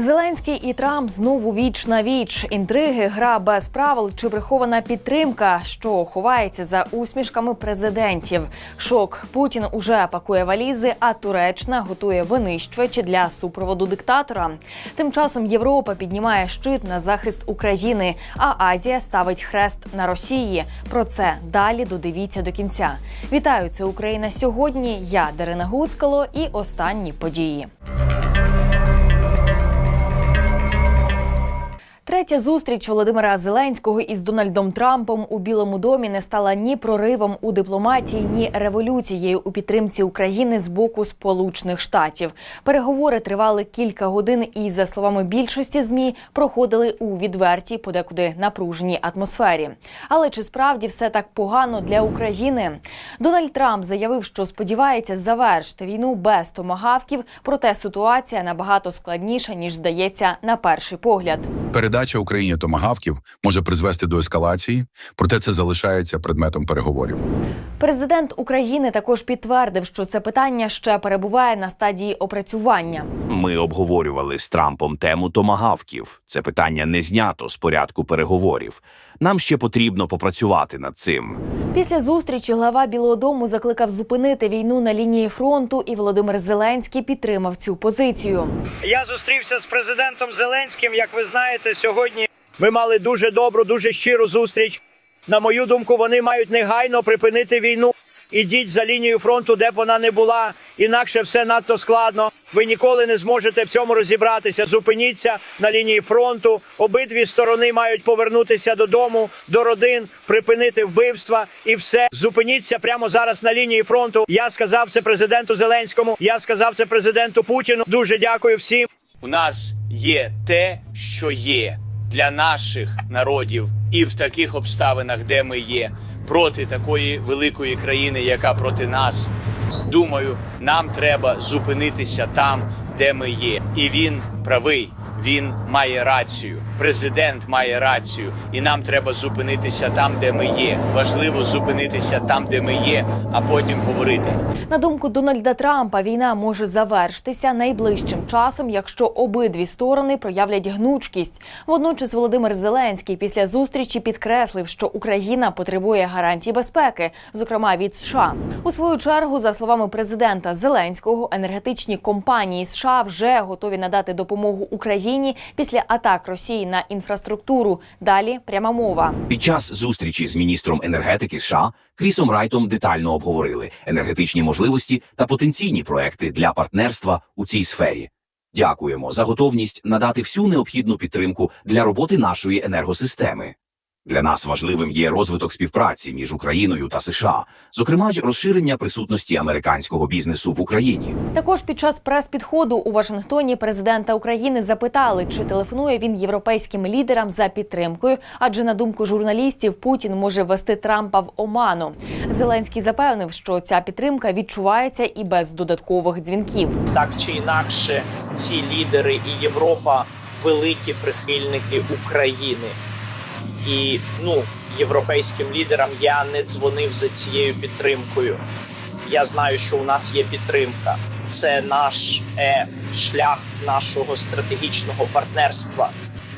Зеленський і Трамп знову віч на віч. Інтриги, гра без правил чи прихована підтримка, що ховається за усмішками президентів. Шок Путін уже пакує валізи, а Туреччина готує винищувачі для супроводу диктатора. Тим часом Європа піднімає щит на захист України, а Азія ставить хрест на Росії. Про це далі додивіться до кінця. Вітаю, це Україна сьогодні. Я Дарина Гуцкало і останні події. Третя зустріч Володимира Зеленського із Дональдом Трампом у Білому домі не стала ні проривом у дипломатії, ні революцією у підтримці України з боку Сполучених Штатів. Переговори тривали кілька годин і, за словами більшості змі, проходили у відвертій, подекуди напруженій атмосфері. Але чи справді все так погано для України? Дональд Трамп заявив, що сподівається завершити війну без томагавків, проте ситуація набагато складніша ніж здається на перший погляд. Передача Україні томагавків може призвести до ескалації, проте це залишається предметом переговорів. Президент України також підтвердив, що це питання ще перебуває на стадії опрацювання. Ми обговорювали з Трампом тему томагавків. Це питання не знято з порядку переговорів. Нам ще потрібно попрацювати над цим. Після зустрічі глава Білого Дому закликав зупинити війну на лінії фронту, і Володимир Зеленський підтримав цю позицію. Я зустрівся з президентом Зеленським. Як ви знаєте, сьогодні ми мали дуже добру, дуже щиру зустріч. На мою думку, вони мають негайно припинити війну. Ідіть за лінію фронту, де б вона не була. Інакше все надто складно. Ви ніколи не зможете в цьому розібратися. Зупиніться на лінії фронту. Обидві сторони мають повернутися додому, до родин, припинити вбивства і все. Зупиніться прямо зараз на лінії фронту. Я сказав це президенту Зеленському. Я сказав це президенту Путіну. Дуже дякую всім. У нас є те, що є для наших народів, і в таких обставинах, де ми є, проти такої великої країни, яка проти нас. Думаю, нам треба зупинитися там, де ми є. І він правий. Він має рацію. Президент має рацію, і нам треба зупинитися там, де ми є. Важливо зупинитися там, де ми є, а потім говорити. На думку Дональда Трампа, війна може завершитися найближчим часом, якщо обидві сторони проявлять гнучкість. Водночас Володимир Зеленський після зустрічі підкреслив, що Україна потребує гарантій безпеки, зокрема від США. У свою чергу, за словами президента Зеленського, енергетичні компанії США вже готові надати допомогу Україні після атак Росії на інфраструктуру. Далі пряма мова. Під час зустрічі з міністром енергетики США Крісом Райтом детально обговорили енергетичні можливості та потенційні проекти для партнерства у цій сфері. Дякуємо за готовність надати всю необхідну підтримку для роботи нашої енергосистеми. Для нас важливим є розвиток співпраці між Україною та США, зокрема розширення присутності американського бізнесу в Україні. Також під час прес-підходу у Вашингтоні президента України запитали, чи телефонує він європейським лідерам за підтримкою, адже на думку журналістів Путін може ввести Трампа в оману. Зеленський запевнив, що ця підтримка відчувається і без додаткових дзвінків. так чи інакше, ці лідери і Європа великі прихильники України. І ну, європейським лідерам я не дзвонив за цією підтримкою. Я знаю, що у нас є підтримка. Це наш е, шлях нашого стратегічного партнерства.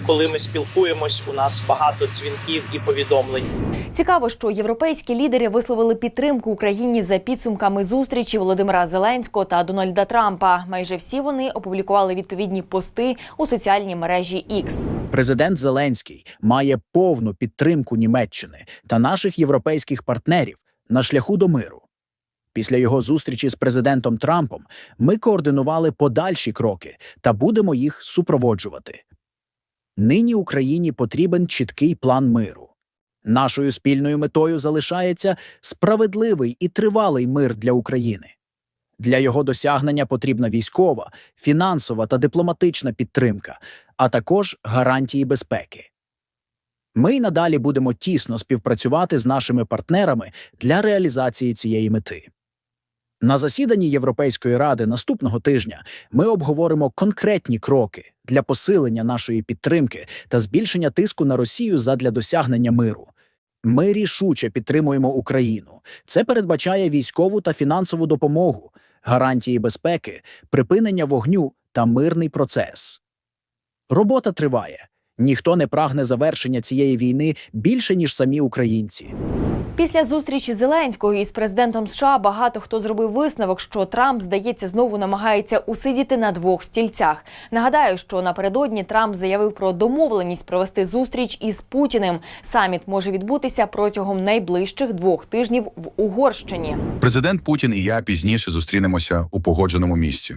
Коли ми спілкуємось, у нас багато дзвінків і повідомлень. Цікаво, що європейські лідери висловили підтримку Україні за підсумками зустрічі Володимира Зеленського та Дональда Трампа. Майже всі вони опублікували відповідні пости у соціальній мережі X. Президент Зеленський має повну підтримку Німеччини та наших європейських партнерів на шляху до миру. Після його зустрічі з президентом Трампом ми координували подальші кроки та будемо їх супроводжувати. Нині Україні потрібен чіткий план миру. Нашою спільною метою залишається справедливий і тривалий мир для України. Для його досягнення потрібна військова, фінансова та дипломатична підтримка, а також гарантії безпеки. Ми й надалі будемо тісно співпрацювати з нашими партнерами для реалізації цієї мети. На засіданні Європейської ради наступного тижня ми обговоримо конкретні кроки для посилення нашої підтримки та збільшення тиску на Росію задля досягнення миру. Ми рішуче підтримуємо Україну. Це передбачає військову та фінансову допомогу, гарантії безпеки, припинення вогню та мирний процес. Робота триває. Ніхто не прагне завершення цієї війни більше ніж самі українці. Після зустрічі Зеленського із президентом США багато хто зробив висновок, що Трамп, здається, знову намагається усидіти на двох стільцях. Нагадаю, що напередодні Трамп заявив про домовленість провести зустріч із Путіним. Саміт може відбутися протягом найближчих двох тижнів в Угорщині. Президент Путін і я пізніше зустрінемося у погодженому місці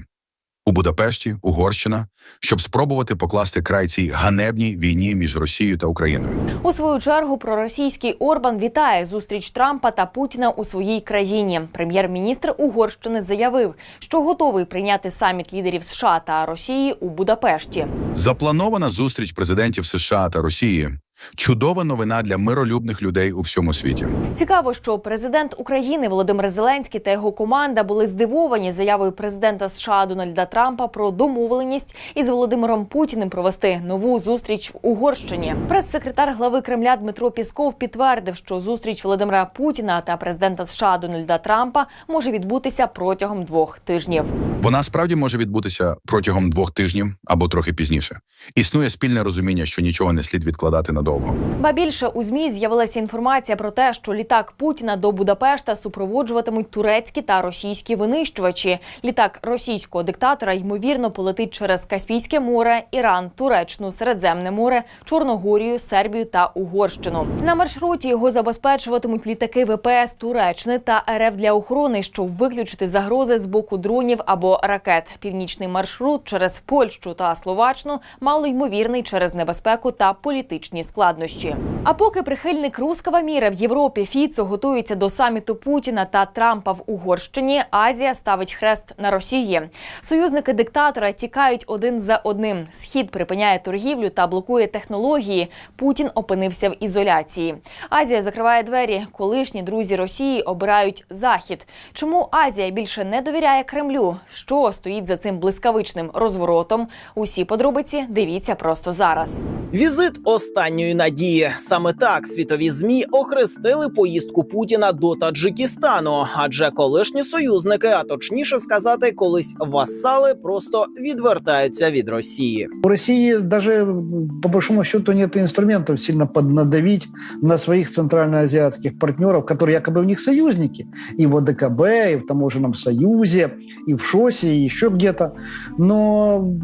у Будапешті, Угорщина, щоб спробувати покласти край цій ганебній війні між Росією та Україною. У свою чергу проросійський Орбан вітає зустріч Трампа та Путіна у своїй країні. Прем'єр-міністр Угорщини заявив, що готовий прийняти саміт лідерів США та Росії у Будапешті. Запланована зустріч президентів США та Росії. Чудова новина для миролюбних людей у всьому світі. Цікаво, що президент України Володимир Зеленський та його команда були здивовані заявою президента США Дональда Трампа про домовленість із Володимиром Путіним провести нову зустріч в Угорщині. Прес-секретар глави Кремля Дмитро Пісков підтвердив, що зустріч Володимира Путіна та президента США Дональда Трампа може відбутися протягом двох тижнів. Вона справді може відбутися протягом двох тижнів або трохи пізніше. Існує спільне розуміння, що нічого не слід відкладати надовго. Ба більше у змі з'явилася інформація про те, що літак Путіна до Будапешта супроводжуватимуть турецькі та російські винищувачі. Літак російського диктатора ймовірно полетить через Каспійське море, Іран, Туреччину, Середземне море, Чорногорію, Сербію та Угорщину. На маршруті його забезпечуватимуть літаки ВПС Туреччини та РФ для охорони, щоб виключити загрози з боку дронів або ракет. Північний маршрут через Польщу та Словаччину мало ймовірний через небезпеку та політичні складнощі. А поки прихильник руского міра в Європі Фіцо готується до саміту Путіна та Трампа в Угорщині, Азія ставить хрест на Росії. Союзники диктатора тікають один за одним. Схід припиняє торгівлю та блокує технології. Путін опинився в ізоляції. Азія закриває двері. Колишні друзі Росії обирають захід. Чому Азія більше не довіряє Кремлю? Що стоїть за цим блискавичним розворотом? Усі подробиці дивіться просто зараз. Візит останньої надії. Саме так світові змі охрестили поїздку Путіна до Таджикистану, адже колишні союзники, а точніше сказати, колись васали, просто відвертаються від Росії. У России даже по большому счету нет инструментов сильно поднадавить на своих центральноазиатских партнеров, которые якобы у них союзники. И в ОДКБ, и в таможенном союзе, и в ШОСе, и еще где-то. Но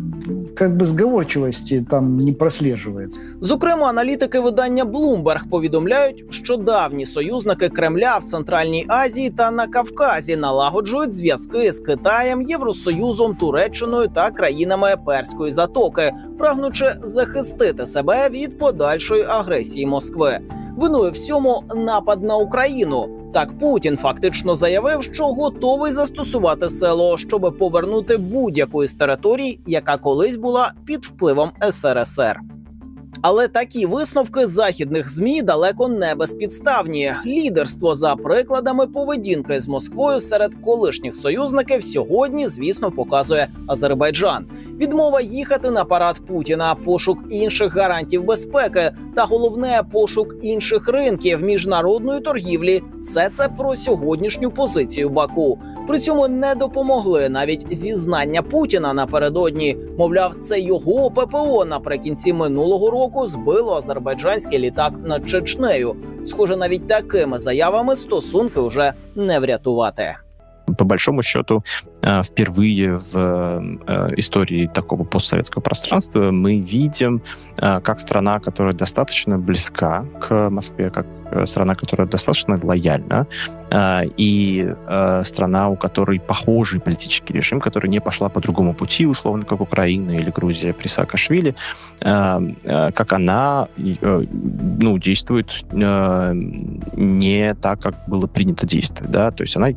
как бы сговорчивости там не прослеживается. Зокрема, аналітики видання Bloomberg повідомляють, що давні союзники Кремля в Центральній Азії та на Кавказі налагоджують зв'язки з Китаєм, Євросоюзом, Туреччиною та країнами Перської затоки, прагнучи захистити себе від подальшої агресії Москви. Винує всьому напад на Україну. Так Путін фактично заявив, що готовий застосувати село, щоб повернути будь-яку із територій, яка колись була під впливом СРСР. Але такі висновки західних змі далеко не безпідставні. Лідерство за прикладами поведінки з Москвою серед колишніх союзників сьогодні, звісно, показує Азербайджан. Відмова їхати на парад Путіна, пошук інших гарантів безпеки та головне пошук інших ринків міжнародної торгівлі. Все це про сьогоднішню позицію Баку. При цьому не допомогли навіть зізнання Путіна напередодні. Мовляв, це його ППО наприкінці минулого року збило азербайджанський літак над Чечнею. Схоже, навіть такими заявами стосунки вже не врятувати. по большому счету, впервые в э, истории такого постсоветского пространства мы видим, э, как страна, которая достаточно близка к Москве, как э, страна, которая достаточно лояльна, и страна, у которой похожий политический режим, которая не пошла по другому пути, условно, как Украина или Грузия при Саакашвили, как она э, ну, действует не так, как было принято действовать. Да? То есть она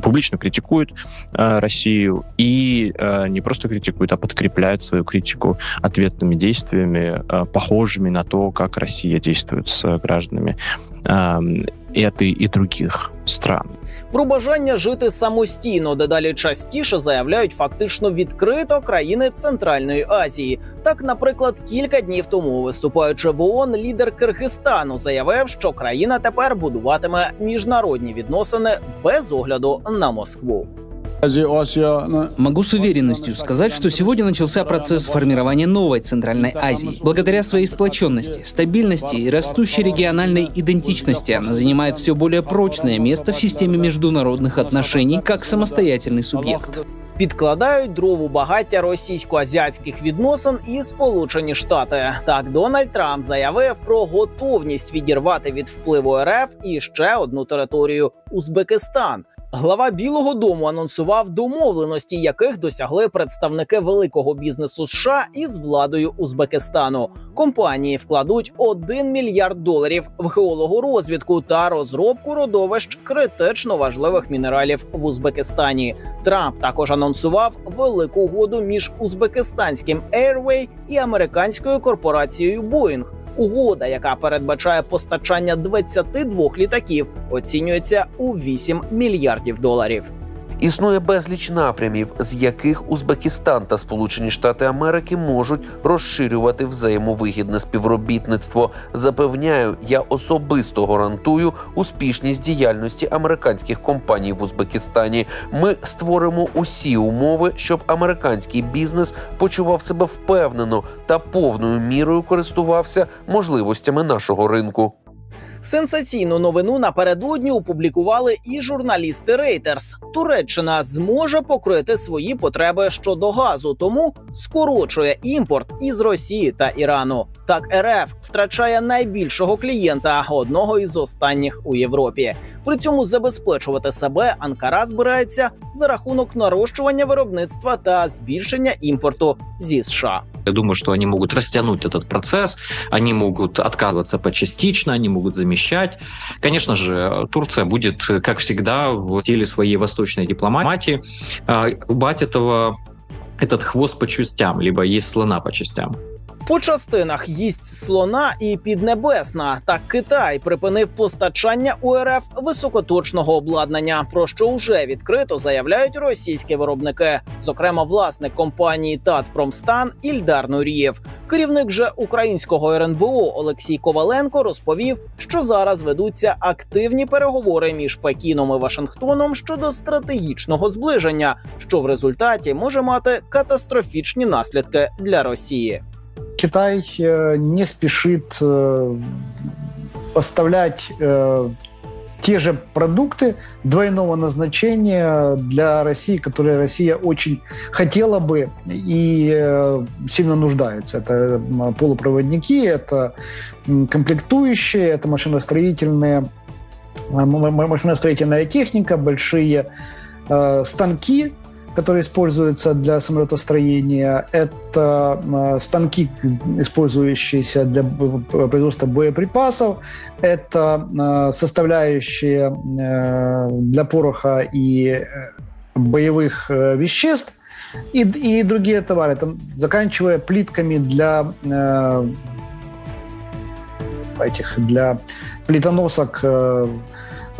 публично критикует э, Россию и э, не просто критикует, а подкрепляет свою критику ответными действиями, э, похожими на то, как Россия действует с гражданами э, этой и других стран. Про бажання жити самостійно дедалі частіше заявляють фактично відкрито країни Центральної Азії. Так, наприклад, кілька днів тому, виступаючи в ООН, лідер Киргизстану заявив, що країна тепер будуватиме міжнародні відносини без огляду на Москву. Могу с уверенностью сказать, что сегодня начался процесс формирования новой Центральной Азии. Благодаря своей сплоченности, стабильности и растущей региональной идентичности она занимает все более прочное место в системе международных отношений как самостоятельный субъект. Підкладають дров у багаття російсько-азіатських відносин і Сполучені Штати. Так Дональд Трамп заявив про готовність відірвати від впливу РФ і ще одну територію Узбекистан. Глава Білого Дому анонсував домовленості, яких досягли представники великого бізнесу США із владою Узбекистану. Компанії вкладуть 1 мільярд доларів в геологорозвідку та розробку родовищ критично важливих мінералів в Узбекистані. Трамп також анонсував велику угоду між узбекистанським Airway і американською корпорацією Boeing. Угода, яка передбачає постачання 22 літаків, оцінюється у 8 мільярдів доларів. Існує безліч напрямів, з яких Узбекистан та Сполучені Штати Америки можуть розширювати взаємовигідне співробітництво. Запевняю, я особисто гарантую успішність діяльності американських компаній в Узбекистані. Ми створимо усі умови, щоб американський бізнес почував себе впевнено та повною мірою користувався можливостями нашого ринку. Сенсаційну новину напередодні опублікували і журналісти Reuters. Туреччина зможе покрити свої потреби щодо газу, тому скорочує імпорт із Росії та Ірану. Так РФ втрачає найбільшого клієнта, одного із останніх у Європі. При цьому забезпечувати себе Анкара збирається за рахунок нарощування виробництва та збільшення імпорту зі США. Я думаю, что они могут растянуть этот процесс, они могут отказываться почастично, они могут замещать. Конечно же, Турция будет, как всегда, в теле своей восточной дипломатии а, рубать этого, этот хвост по частям, либо есть слона по частям. По частинах їсть слона і піднебесна. Так Китай припинив постачання у РФ високоточного обладнання, про що вже відкрито заявляють російські виробники, зокрема власник компанії Татпромстан Ільдар Нурієв. Керівник же українського РНБО Олексій Коваленко розповів, що зараз ведуться активні переговори між Пекіном і Вашингтоном щодо стратегічного зближення, що в результаті може мати катастрофічні наслідки для Росії. Китай э, не спешит э, поставлять э, те же продукты двойного назначения для России, которые Россия очень хотела бы и э, сильно нуждается. Это м, полупроводники, это м, комплектующие, это машиностроительные, э, м- м- машиностроительная техника, большие э, станки, которые используются для самолетостроения. Это э, станки, использующиеся для производства боеприпасов. Это э, составляющие э, для пороха и боевых веществ и, и другие товары, там, заканчивая плитками для этих для плитоносок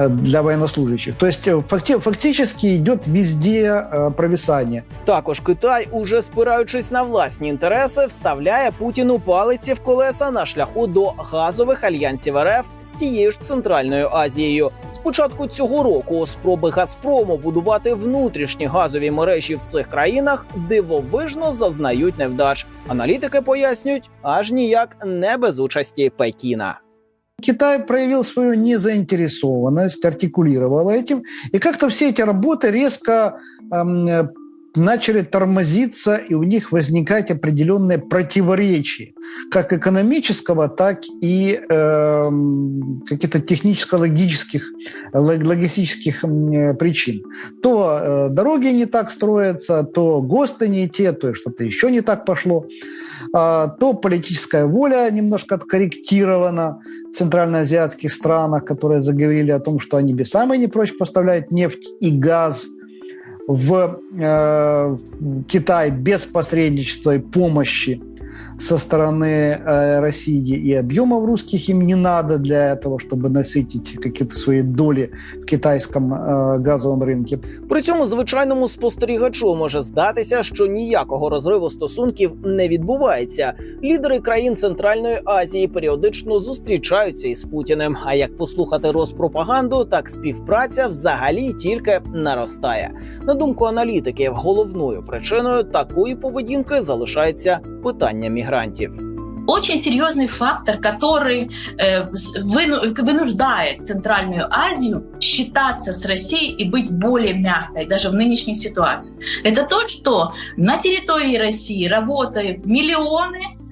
для военнослужащих. То есть э, факти- фактически идет везде э, провисание. Також Китай, уже спираючись на власні інтереси, вставляє Путіну палиці в колеса на шляху до газових альянсів РФ з тією ж Центральною Азією. З початку цього року спроби Газпрому будувати внутрішні газові мережі в цих країнах дивовижно зазнають невдач. Аналітики пояснюють, аж ніяк не без участі Пекіна. Китай проявил свою незаинтересованность, артикулировал этим, и как-то все эти работы резко эм, э, начали тормозиться, и у них возникать определенные противоречия, как экономического, так и эм, каких-то техническо-логических лог- логистических э, причин. То э, дороги не так строятся, то ГОСТы не те, то что-то еще не так пошло, а, то политическая воля немножко откорректирована в центральноазиатских странах, которые заговорили о том, что они бы самые не прочь поставлять нефть и газ в э, в Китай без посредничества и помощи со стороны э, России, и объемов русских им не надо для этого, чтобы насытить какие-то свои доли в китайском э, газовом рынке. При цьому звичайному спостерігачу може здатися, що ніякого розриву стосунків не відбувається. Лідери країн Центральної Азії періодично зустрічаються із Путіним. А як послухати розпропаганду, так співпраця взагалі тільки наростає. На думку аналітиків, головною причиною такої поведінки залишається питання мігрантів. очень серьезный фактор, который э, с- выну- вынуждает Центральную Азию считаться с Россией и быть более мягкой даже в нынешней ситуации. Это то, что на территории России работают миллионы э, миг-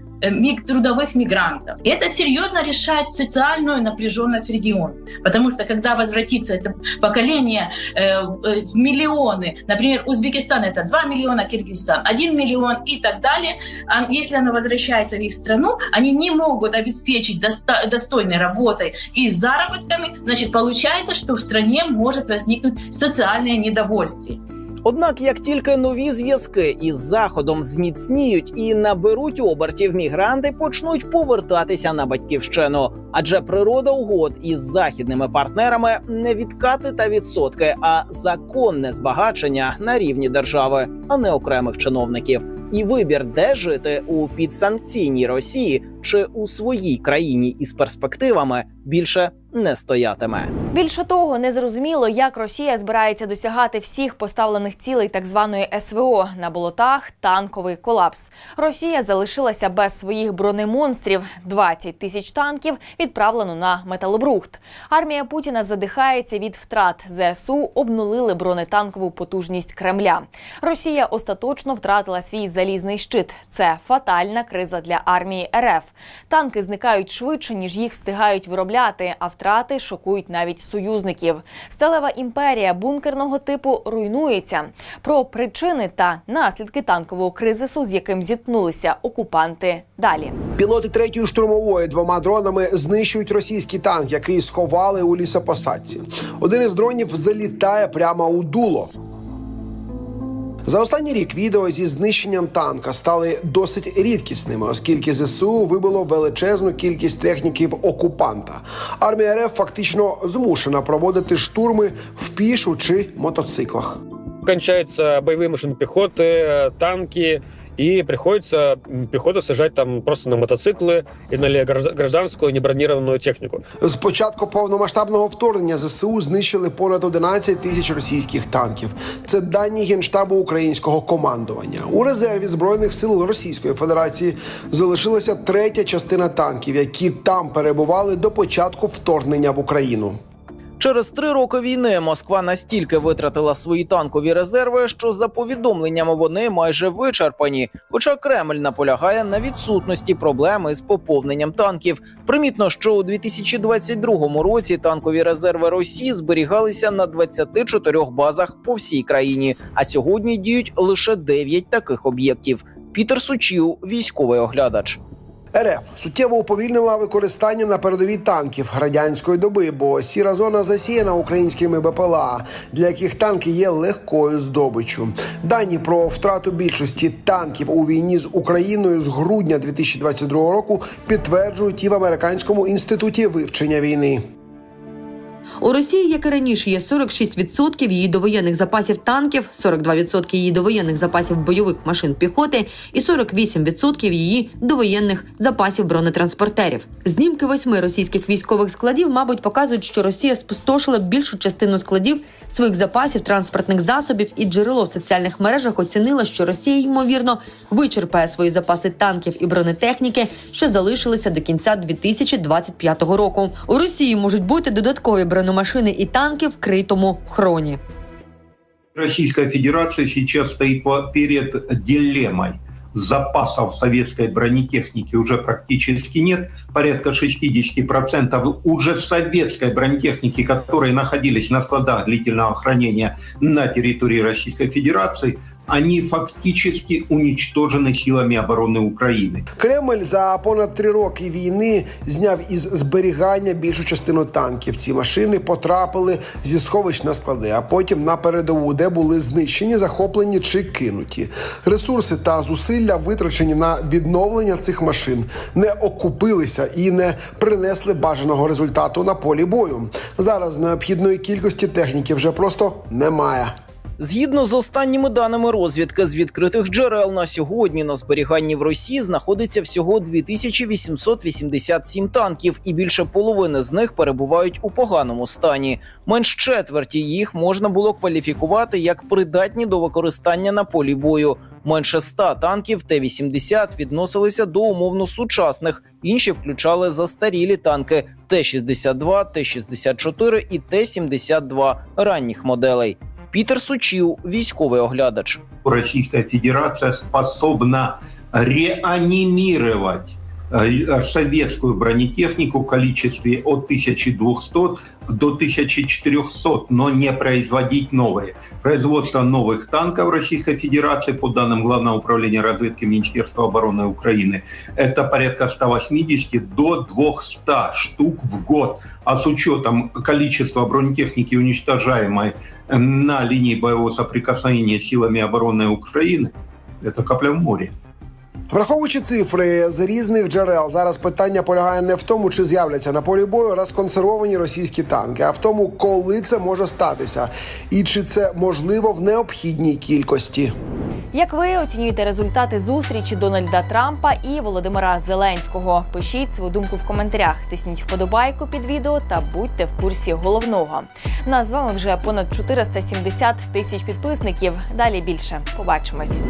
трудовых мигрантов. Это серьезно решает социальную напряженность в регионе. Потому что когда возвратится это поколение э, в, э, миллионы, например, Узбекистан это 2 миллиона, Киргизстан 1 миллион и так далее, а если оно возвращается в их страну, они не могут обеспечить доста- достойной работой и заработками, значит, получается, что в стране может возникнуть социальное недовольствие. Однак, як тільки нові зв'язки із заходом зміцніють і наберуть обертів, мігранти почнуть повертатися на батьківщину. Адже природа угод із західними партнерами не відкати та відсотки, а законне збагачення на рівні держави, а не окремих чиновників. І вибір, де жити у підсанкційній Росії чи у своїй країні із перспективами, більше не стоятиме. Більше того, незрозуміло, як Росія збирається досягати всіх поставлених цілей так званої СВО на болотах. Танковий колапс. Росія залишилася без своїх бронемонстрів. 20 тисяч танків відправлено на металобрухт. Армія Путіна задихається від втрат. ЗСУ обнулили бронетанкову потужність Кремля. Росія остаточно втратила свій залізний щит. Це фатальна криза для армії РФ. Танки зникають швидше, ніж їх встигають виробляти, а втрати шокують навіть союзників. Сталева імперія бункерного типу руйнується. Про причини та наслідки танкового кризису, з яким зіткнулися окупанти. Далі. Пілоти третьої штурмової двома дронами знищують російський танк, який сховали у лісопосадці. Один із дронів залітає прямо у дуло. За останній рік відео зі знищенням танка стали досить рідкісними, оскільки ЗСУ вибило величезну кількість техніків окупанта. Армія РФ фактично змушена проводити штурми в пішу чи мотоциклах. кончаются боевые машины пехоты, э, танки, и приходится пехоту сажать там просто на мотоциклы и на ле- гражда- гражданскую небронированную технику. З початку повномасштабного вторгнення ЗСУ знищили понад 11 тисяч російських танків. Це дані генштабу українського командування. У резерві збройних сил Російської Федерації залишилася третя частина танків, які там перебували до початку вторгнення в Україну. Через три роки війни Москва настільки витратила свої танкові резерви, що за повідомленнями вони майже вичерпані. Хоча Кремль наполягає на відсутності проблеми з поповненням танків. Примітно, що у 2022 році танкові резерви Росії зберігалися на 24 базах по всій країні, а сьогодні діють лише 9 таких об'єктів. Пітер Сучів, військовий оглядач. РФ суттєво уповільнила використання на передовій танків радянської доби, бо сіра зона засіяна українськими БПЛА, для яких танки є легкою здобиччю. Дані про втрату більшості танків у війні з Україною з грудня 2022 року підтверджують і в американському інституті вивчення війни. У Росії, як і раніше, є 46% її довоєнних запасів танків, 42% її довоєнних запасів бойових машин піхоти і 48% її довоєнних запасів бронетранспортерів. Знімки восьми російських військових складів, мабуть, показують, що Росія спустошила більшу частину складів своїх запасів транспортних засобів, і джерело в соціальних мережах оцінило, що Росія ймовірно вичерпає свої запаси танків і бронетехніки, що залишилися до кінця 2025 року. У Росії можуть бути додаткові бронемашини і танки в критому хроні. Российская Федерация сейчас стоит по- перед дилеммой. Запасов советской бронетехники уже практически нет. Порядка 60% уже советской бронетехники, которые находились на складах длительного хранения на территории Российской Федерации, они фактически уничтожены силами обороны Украины. Кремль за понад три роки війни зняв із зберігання більшу частину танків. Ці машини потрапили зі сховищ на склади, а потім на передову, де були знищені, захоплені чи кинуті. Ресурси та зусилля витрачені на відновлення цих машин не окупилися і не принесли бажаного результату на полі бою. Зараз необхідної кількості техніки вже просто немає. Згідно з останніми даними розвідки з відкритих джерел на сьогодні на зберіганні в Росії знаходиться всього 2887 танків, і більше половини з них перебувають у поганому стані. Менш четверті їх можна було кваліфікувати як придатні до використання на полі бою. Менше 100 танків Т-80 відносилися до умовно сучасних. Інші включали застарілі танки Т-62, Т-64 і Т-72 ранніх моделей. Пітер Сучів, військовий оглядач. Російська Федерація способна реанимировать э, советскую бронетехнику в количестве от 1200 до 1400, но не производить новые. Производство новых танков Российской Федерации, по данным Главного управления разведки Министерства обороны Украины, это порядка 180 до 200 штук в год. А с учетом количества бронетехники, уничтожаемой на линии боевого соприкосновения силами обороны Украины, это капля в море. Враховуючи цифри з різних джерел, зараз питання полягає не в тому, чи з'являться на полі бою розконсервовані російські танки, а в тому, коли це може статися, і чи це можливо в необхідній кількості. Як ви оцінюєте результати зустрічі Дональда Трампа і Володимира Зеленського? Пишіть свою думку в коментарях, тисніть вподобайку під відео та будьте в курсі головного. Нас з вами вже понад 470 тисяч підписників. Далі більше побачимось.